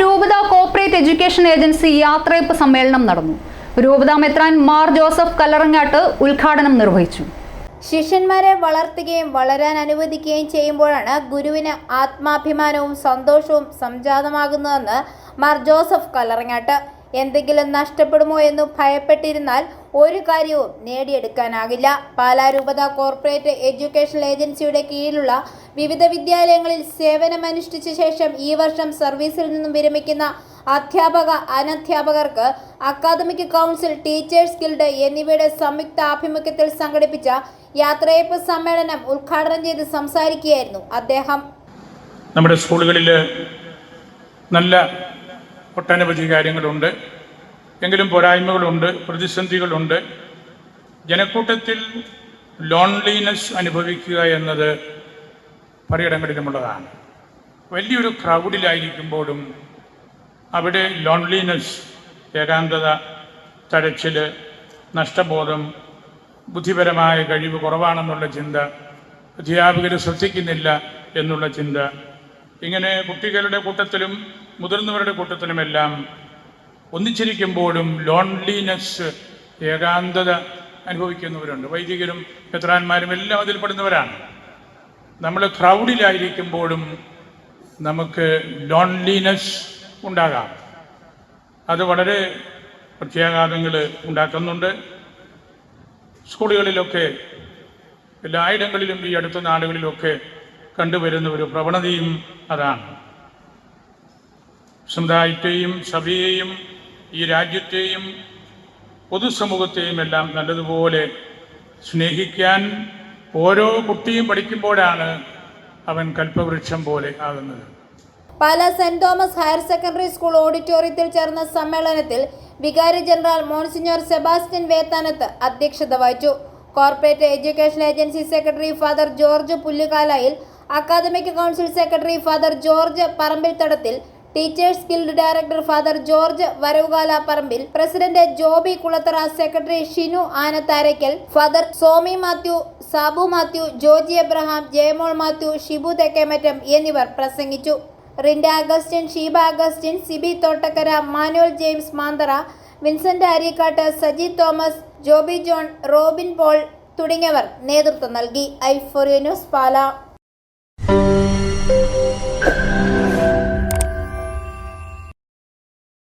രൂപത corporate education agency യാത്രയപ്പ് സമ്മേളനം നടന്നു. രൂപത മെത്രാൻ മാർ ജോസഫ് കല്ലറങ്ങാട്ട് ഉദ്ഘാടനം നിർവഹിച്ചു. ശിഷ്യന്മാരെ വളർത്തുകയും വളരാൻ അനുവദിക്കുകയും ചെയ്യുമ്പോഴാണ് ഗുരുവിന് ആത്മാഭിമാനവും സന്തോഷവും സംജാതമാകുന്നതെന്ന് മാർ ജോസഫ് കല്ലറങ്ങാട്ട് എന്തെങ്കിലും നഷ്ടപ്പെടുമോ എന്ന് ഭയപ്പെട്ടിരുന്നാൽ ഒരു കാര്യവും നേടിയെടുക്കാനാകില്ല. പാലാ രൂപത കോർപ്പറേറ്റ് എഡ്യൂക്കേഷൻ ഏജൻസിയുടെ കീഴിലുള്ള വിവിധ വിദ്യാലയങ്ങളിൽ സേവനമനുഷ്ഠിച്ച ശേഷം ഈ വർഷം സർവീസിൽ നിന്നും വിരമിക്കുന്ന അധ്യാപക അനധ്യാപകർക്ക് അക്കാദമിക് കൗൺസിൽ ടീച്ചേഴ്സ് ഗിൽഡ് എന്നിവയുടെ സംയുക്ത ആഭിമുഖ്യത്തിൽ സംഘടിപ്പിച്ച യാത്രയപ്പ് സമ്മേളനം ഉദ്ഘാടനം ചെയ്ത് സംസാരിക്കുകയായിരുന്നു അദ്ദേഹം. നമ്മുടെ സ്കൂളുകളിൽ നല്ല ഒട്ടനവധി കാര്യങ്ങളുണ്ട്. എങ്കിലും പോരായ്മകളുണ്ട് പ്രതിസന്ധികളുണ്ട്. ജനക്കൂട്ടത്തിൽ ലോൺലിനെസ് അനുഭവിക്കുക എന്നത് പലയിടങ്ങളിലുമുള്ളതാണ്. വലിയൊരു ക്രൗഡിലായിരിക്കുമ്പോഴും അവിടെ ലോൺലിനെസ് ഏകാന്തത തഴച്ചിൽ നഷ്ടബോധം ബുദ്ധിപരമായ കഴിവ് കുറവാണെന്നുള്ള ചിന്ത അധ്യാപകർ ശ്രദ്ധിക്കുന്നില്ല എന്നുള്ള ചിന്ത ഇങ്ങനെ കുട്ടികളുടെ കൂട്ടത്തിലും മുതിർന്നവരുടെ കൂട്ടത്തിലുമെല്ലാം ഒന്നിച്ചിരിക്കുമ്പോഴും ലോൺലിനെസ് ഏകാന്തത അനുഭവിക്കുന്നവരുണ്ട്. വൈദികരും ഖത്രാന്മാരും എല്ലാം അതിൽപ്പെടുന്നവരാണ് നമ്മൾ ക്രൗഡിലായിരിക്കുമ്പോഴും നമുക്ക് ലോൺലിനെസ് ഉണ്ടാകാം. അത് വളരെ പ്രത്യാഘാതങ്ങൾ ഉണ്ടാക്കുന്നുണ്ട്. സ്കൂളുകളിലൊക്കെ എല്ലായിടങ്ങളിലും ഈ അടുത്ത നാടുകളിലൊക്കെ കണ്ടുവരുന്ന ഒരു പ്രവണതയും അതാണ്. സമുദായത്തെയും സഭയെയും ഈ രാജ്യത്തെയും പൊതുസമൂഹത്തെയും എല്ലാം നല്ലതുപോലെ സ്നേഹിക്കാൻ ഓരോ കുട്ടിയും പഠിക്കുമ്പോഴാണ് അവൻ കൽപ്പവൃക്ഷം പോലെ ആകുന്നത്. Pala Saint Thomas higher secondary school ഓഡിറ്റോറിയത്തിൽ ചേർന്ന സമ്മേളനത്തിൽ വികാരി ജനറൽ മോൺസിഞ്ഞോർ സെബാസ്റ്റ്യൻ വേത്താനത്ത് അധ്യക്ഷത വഹിച്ചു. Corporate education agency secretary father George Pullukalayil academic council secretary father George Parambilthadathil teachers guild director father George Varavukala Parambil president Joby Kulathara secretary Shinu Anatharaykkal father Somy Mathew Sabu Mathew Joji Abraham Jayamol Mathew Shibu Thekkemattam എന്നിവർ പ്രസംഗിച്ചു. Rinda Augustine Sheeba Augustine Siby Thottakkara manual James Manthara Vincent Aryakkattu Saji Thomas Joby John Robin Paul തുടങ്ങിയവർ നേതൃത്വം നൽകി. ഐ ഫോറിയ news പാല.